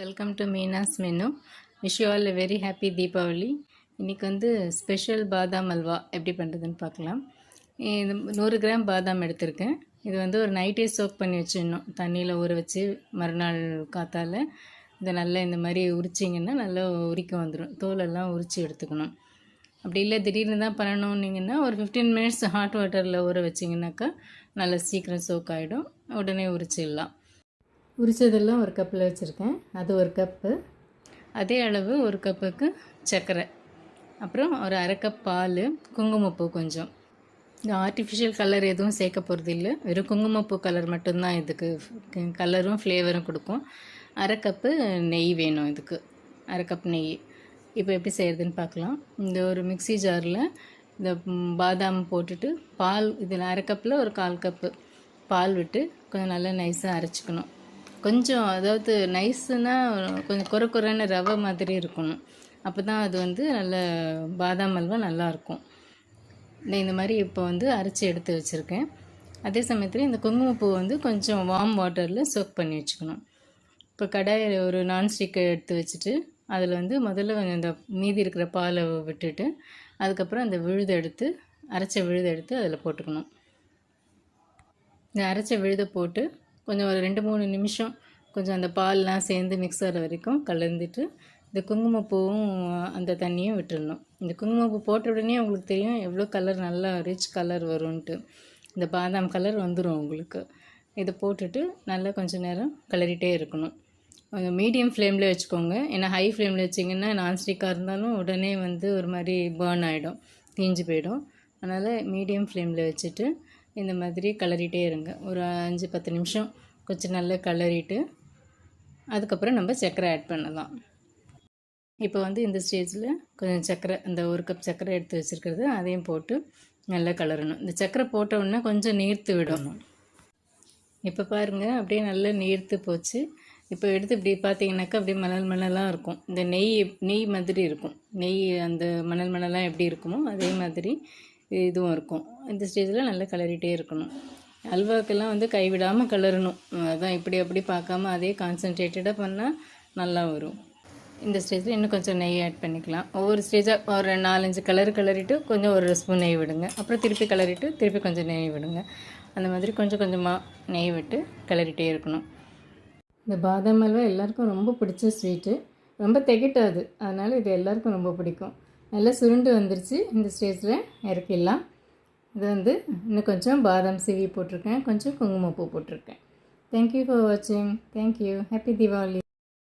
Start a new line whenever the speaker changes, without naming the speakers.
Welcome to Meena's menu wish you all a very happy Deepavali இன்றைக்கி வந்து special பாதாம் அல்வா எப்படி பண்ணுறதுன்னு பார்க்கலாம். இது நூறு கிராம் பாதாம் எடுத்திருக்கேன். இது வந்து ஒரு நைட்டே சோக் பண்ணி வச்சிடணும். தண்ணியில் ஊற வச்சு மறுநாள் காத்தால் இதை நல்லா இந்த மாதிரி உரிச்சிங்கன்னா நல்லா உரிக்க வந்துடும் தோலெல்லாம் உரித்து எடுத்துக்கணும். அப்படி இல்லை திடீர்னு தான் பண்ணணுன்னீங்கன்னா ஒரு ஃபிஃப்டீன் மினிட்ஸ் ஹாட் வாட்டரில் ஊற வச்சிங்கனாக்கா நல்லா சீக்கிரம் சோக் ஆகிடும் உடனே உரிச்சிடலாம். உரித்ததெல்லாம் ஒரு கப்பில் வச்சுருக்கேன். அது ஒரு கப்பு. அதே அளவு ஒரு கப்புக்கு சர்க்கரை. அப்புறம் ஒரு அரை கப் பால் குங்குமப்பூ கொஞ்சம். இந்த ஆர்டிஃபிஷியல் கலர் எதுவும் சேர்க்க போகிறது இல்லை வெறும் குங்குமப்பூ கலர் மட்டும்தான் இதுக்கு கலரும் ஃப்ளேவரும் கொடுக்கும். அரை கப்பு நெய் வேணும் இதுக்கு. அரை கப் நெய். இப்போ எப்படி செய்கிறதுன்னு பார்க்கலாம். இந்த ஒரு மிக்சி ஜாரில் இந்த பாதாம் போட்டுட்டு பால் இதில் அரை கப்பில் ஒரு கால் கப்பு பால் விட்டு கொஞ்சம் நல்லா நைஸாக அரைச்சிக்கணும். கொஞ்சம் அதாவது நைஸுன்னா கொஞ்சம் குறை குறைன்னு ரவை மாதிரி இருக்கணும். அப்போ தான் அது வந்து நல்ல பாதாம் அல்வா நல்லாயிருக்கும் இந்த இந்த மாதிரி இப்போ வந்து அரைச்சி எடுத்து வச்சுருக்கேன். அதே சமயத்தில் இந்த குங்குமப்பூ வந்து கொஞ்சம் வார்ம் வாட்டரில் சோக் பண்ணி வச்சுக்கணும். இப்போ கடாயில் ஒரு நான்ஸ்டிக்கை எடுத்து வச்சுட்டு அதில் வந்து முதல்ல கொஞ்சம் இந்த மீதி இருக்கிற பாலை விட்டுட்டு அதுக்கப்புறம் அந்த விழுதை எடுத்து அரைச்ச விழுதை எடுத்து அதில் போட்டுக்கணும். இந்த அரைச்ச விழுதை போட்டு கொஞ்சம் ஒரு ரெண்டு மூணு நிமிஷம் கொஞ்சம் அந்த பால்லாம் சேர்ந்து மிக்ஸ் ஆகிற வரைக்கும் கலந்துட்டு இந்த குங்குமப்பூவும் அந்த தண்ணியும் விட்டுடணும் இந்த குங்குமப்பூ போட்ட உடனே உங்களுக்கு தெரியும் எவ்வளோ கலர் நல்லா ரிச் கலர் வரும்ன்ட்டு. இந்த பாதாம் கலர் வந்துடும் உங்களுக்கு. இதை போட்டுட்டு நல்லா கொஞ்சம் நேரம் கலரிட்டே இருக்கணும். கொஞ்சம் மீடியம் ஃப்ளேமில் வச்சுக்கோங்க. ஏன்னா ஹை ஃப்ளேமில் வச்சிங்கன்னா நான்ஸ்டிக்காக இருந்தாலும் உடனே வந்து ஒரு மாதிரி பேர்ன் ஆகிடும் தீஞ்சு போயிடும். அதனால் மீடியம் ஃப்ளேமில் வச்சுட்டு இந்த மாதிரி கிளறிட்டே இருங்க. ஒரு அஞ்சு பத்து நிமிஷம் கொஞ்சம் நல்லா கிளறிட்டு அதுக்கப்புறம் நம்ம சர்க்கரை ஆட் பண்ணலாம். இப்போ வந்து இந்த ஸ்டேஜில் கொஞ்சம் சர்க்கரை அந்த ஒரு கப் சர்க்கரை எடுத்து வச்சுருக்கிறது அதையும் போட்டு நல்லா கலரணும். இந்த சர்க்கரை போட்ட உடனே கொஞ்சம் நீர்த்து விடணும் இப்போ பாருங்கள் அப்படியே நல்லா நீர்த்து போச்சு. இப்போ எடுத்து இப்படி பார்த்தீங்கன்னாக்கா அப்படியே மணல் மணலாக இருக்கும். இந்த நெய் நெய் மாதிரி இருக்கும். நெய் அந்த மணல் மணலாக எப்படி இருக்குமோ அதே மாதிரி இதுவும் இருக்கும். இந்த ஸ்டேஜில் நல்லா கிளறிட்டே இருக்கணும். அல்வாக்கெல்லாம் வந்து கைவிடாமல் கிளறணும். அதான் இப்படி அப்படி பார்க்காம அதே கான்சன்ட்ரேட்டடாக பண்ணால் நல்லா வரும். இந்த ஸ்டேஜில் இன்னும் கொஞ்சம் நெய் ஆட் பண்ணிக்கலாம். ஒவ்வொரு ஸ்டேஜாக ஒரு நாலஞ்சு கலர் கிளறிட்டு கொஞ்சம் ஒரு ஸ்பூன் நெய் விடுங்க. அப்புறம் திருப்பி கிளறிட்டு திருப்பி கொஞ்சம் நெய் விடுங்க. அந்த மாதிரி கொஞ்சம் கொஞ்சமாக நெய் விட்டு கிளறிட்டே இருக்கணும். இந்த பாதாம் அல்வா எல்லாருக்கும் ரொம்ப பிடிச்ச ஸ்வீட்டு ரொம்ப திகட்டாது. அதனால் இது எல்லாருக்கும் ரொம்ப பிடிக்கும். நல்லா சுருண்டு வந்துருச்சு இந்த ஸ்டேஜில். இறக்கிடலாம். இது வந்து இன்னும் கொஞ்சம் பாதாம் சிவி போட்டிருக்கேன். கொஞ்சம் குங்குமப்பூ போட்டிருக்கேன். தேங்க்யூ ஃபார் வாட்சிங் தேங்க்யூ ஹாப்பி தீபாவளி